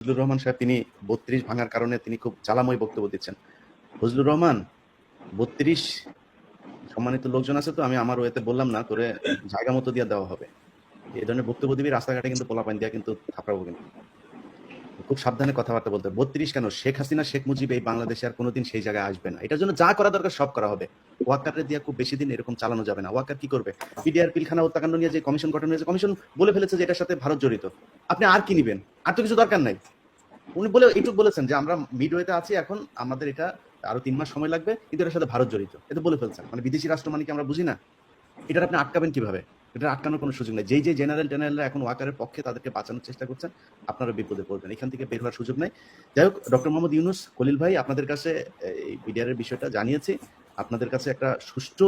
ফজলুর রহমান সাহেব তিনি বত্রিশ ভাঙার কারণে তিনি খুব জ্বালাময় বক্তব্য দিচ্ছেন। ফজলুর রহমান, বত্রিশ সম্মানিত লোকজন আছে তো, আমি আমার ওয়েতে বললাম না তোরে জায়গা মতো দিয়ে দেওয়া হবে। এই ধরনের বক্তব্য দিবি, রাস্তাঘাটে কিন্তু পোলাপান দিয়া কিন্তু থাপড়াবো কিন্তু। খুব সাবধানে কথাবার্তা বলতে বত্রিশ কেন? শেখ হাসিনা, শেখ মুজিব এই বাংলাদেশে আর কোনোদিন সেই জায়গায় আসবে না। এটার জন্য যা করা দরকার সব করা হবে। ওয়াকারে দিয়ে খুব বেশি দিন এরকম চালানো যাবে না। ওয়াকার কি করবে? পিডিআর, পিলখানা, হত্যাকাণ্ড নিয়ে যে কমিশন গঠন হয়েছে, কমিশন বলে ফেলেছে যে এটার সাথে ভারত জড়িত। আপনি আর কি নিবেন? আর তো কিছু দরকার নাই। উনি বলে, এইটুকু বলেছেন যে আমরা মিডওয়েতে আছি এখন, আমাদের এটা আরও তিন মাস সময় লাগবে, কিন্তু এটার সাথে ভারত জড়িত। এটা বলে ফেলছেন। মানে বিদেশি রাষ্ট্র মানে কি আমরা বুঝি না? এটা আপনি আটকাবেন কীভাবে? এটা আটকানোর কোনো সুযোগ নেই। যেই যে জেনারেল টেনারেলরা এখন ওয়াকারের পক্ষে তাদেরকে বাঁচানোর চেষ্টা করছেন, আপনারা বিপদে পড়বেন। এখান থেকে বের হওয়ার সুযোগ নেই। যাই হোক, ডক্টর মোহাম্মদ ইউনুস কলিল ভাই, আপনাদের কাছে এই বিডিআর বিষয়টা জানিয়েছি। আপনাদের কাছে একটা সুষ্ঠু,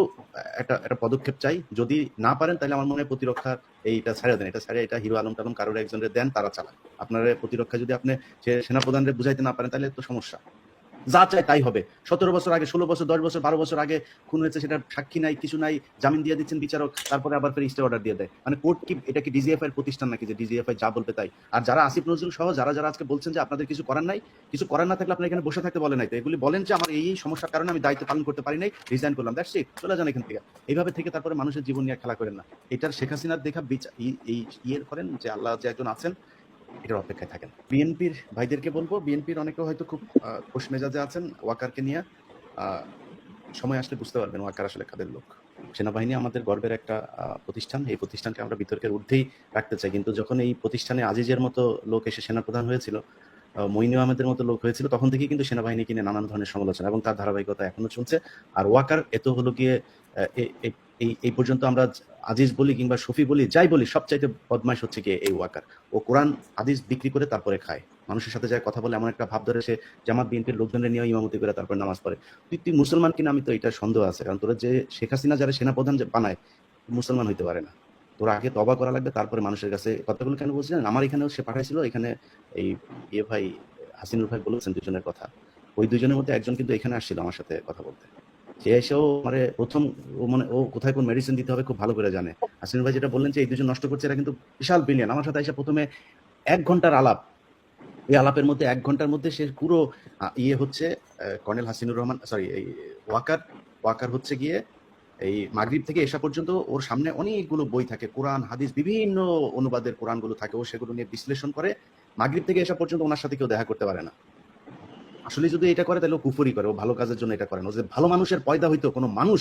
একটা একটা পদক্ষেপ চাই। যদি না পারেন, তাহলে আমার মনে হয় প্রতিরক্ষা এইটা ছাড়া দেন। এটা ছাড়া এটা হিরো আলম টালম কারোর একজনের দেন, তারা চালান আপনারা প্রতিরক্ষা যদি আপনি সেনাপ্রধানরে বুঝাইতে না পারেন, তাহলে তো সমস্যা। যা চাই তাই হবে। সতেরো বছর আগে, ষোলো বছর, দশ বছর, বারো বছর আগে খুন হয়েছে সেটা সাক্ষী নাই, কিছু নাই, জামিন দিয়ে দিচ্ছেন বিচারক, তারপরে আবার ফের স্টে অর্ডার দিয়ে দেয়। মানে কোর্ট কি, এটা কি ডিজিএফআই প্রতিষ্ঠান নাকি যে ডিজিএফআই যা বলবে তাই? আর যারা আসিফ নজরুল সহ, যারা যারা আজকে বলছেন যে আপনাদের কিছু করার নাই, কিছু করার না থাকলে আপনার এখানে বসে থাকতে বলে নাই। তো এগুলি বলেন যে আমার এই সমস্যার কারণে আমি দায়িত্ব পালন করতে পারি নাই রিজাইন করলাম দ্যাটস ইট চলে যান এখান থেকে। এইভাবে থেকে তারপরে মানুষের জীবন নিয়ে খেলা করেন না। এটার শেখ হাসিনার দেখা বিচার ইয়ে করেন যে আল্লাহ যে একজন আছেন এটার অপেক্ষায় থাকেন। বিএনপির ভাইদেরকে বলব, বিএনপির অনেকে হয়তো খুব খোশ মেজাজে আছেন ওয়াকারকে নিয়ে। সময় আসলে বুঝতে পারবেন ওয়াকার আসলে কাদের লোক। সেনাবাহিনী আমাদের গর্বের একটা প্রতিষ্ঠান। এই প্রতিষ্ঠানকে আমরা বিতর্কের ঊর্ধ্বেই রাখতে চাই। কিন্তু যখন এই প্রতিষ্ঠানে আজিজের মতো লোক এসে সেনাপ্রধান হয়েছিল মঈনু আহমেদের মতো লোক হয়েছিল, তখন থেকেই কিন্তু সেনাবাহিনীকে নিয়ে নানান ধরনের সমালোচনা এবং তার ধারাবাহিকতা এখনও চলছে। আর ওয়াকার এত হলো গিয়ে এই এই পর্যন্ত আমরা আজিজ বলি কিংবা শফি বলি, যাই বলি, সবচাইতে বদমাইশ হচ্ছে গিয়ে এই ওয়াকার। ও কোরআন, হাদিস বিক্রি করে তারপরে খায়। মানুষের সাথে যায় কথা বলে, এমন একটা ভাব ধরে সে জামাত, বিএনপির লোকজনের নিয়ে ইমামতি করে তারপর নামাজ পড়ে। তুই তুই মুসলমান কিনা, আমি তো এটা সন্দেহ আছে, কারণ তোরা যে শেখ হাসিনা, যারা সেনাপ্রধান যে বানায়, মুসলমান হইতে পারে না। তোরা আগে তবা করা লাগবে, তারপরে মানুষের কাছে কথাগুলো কেন বলছিলেন? আমার এখানেও সে পাঠাইছিল, এখানে এই ইয়ে ভাই হাসিনুর ভাই বলেছেন দুজনের কথা। ওই দুজনের মধ্যে একজন কিন্তু এখানে আসছিল আমার সাথে কথা বলতে। সে এসেও মানে প্রথম ও মানে ও কোথায় কোন মেডিসিন দিতে হবে খুব ভালো করে জানে। হাসিনুর ভাই যেটা বললেন যে এই দুজন নষ্ট করছে, এরা কিন্তু বিশাল বিলিয়ন আমার সাথে এসে প্রথমে এক ঘণ্টার আলাপ। এই আলাপের মধ্যে এক ঘণ্টার মধ্যে সে পুরো ইয়ে হচ্ছে কর্নেল হাসিনুর রহমান সরি এই ওয়াকার ওয়াকার হচ্ছে গিয়ে এই মাগরিব থেকে এসা পর্যন্ত ওর সামনে অনেকগুলো বই থাকে, কোরআন, হাদিস, বিভিন্ন অনুবাদের কোরআনগুলো থাকে। ও সেগুলো নিয়ে বিশ্লেষণ করে, মাগরিব থেকে এসা পর্যন্ত ওনার সাথে কেউ দেখা করতে পারে না। আসলে যদি এটা করে, তাহলে ও কুফরি করে, ও ভালো কাজের জন্য এটা করে না। যে ভালো মানুষের পয়দা হইতো কোনো মানুষ,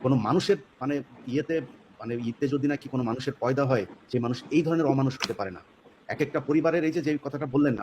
কোনো মানুষের মানে ইয়েতে মানে ইতে যদি নাকি কোনো মানুষের পয়দা হয়, যে মানুষ এই ধরনের অমানুষ হতে পারে না। এক একটা পরিবারের এই যে কথাটা বললেন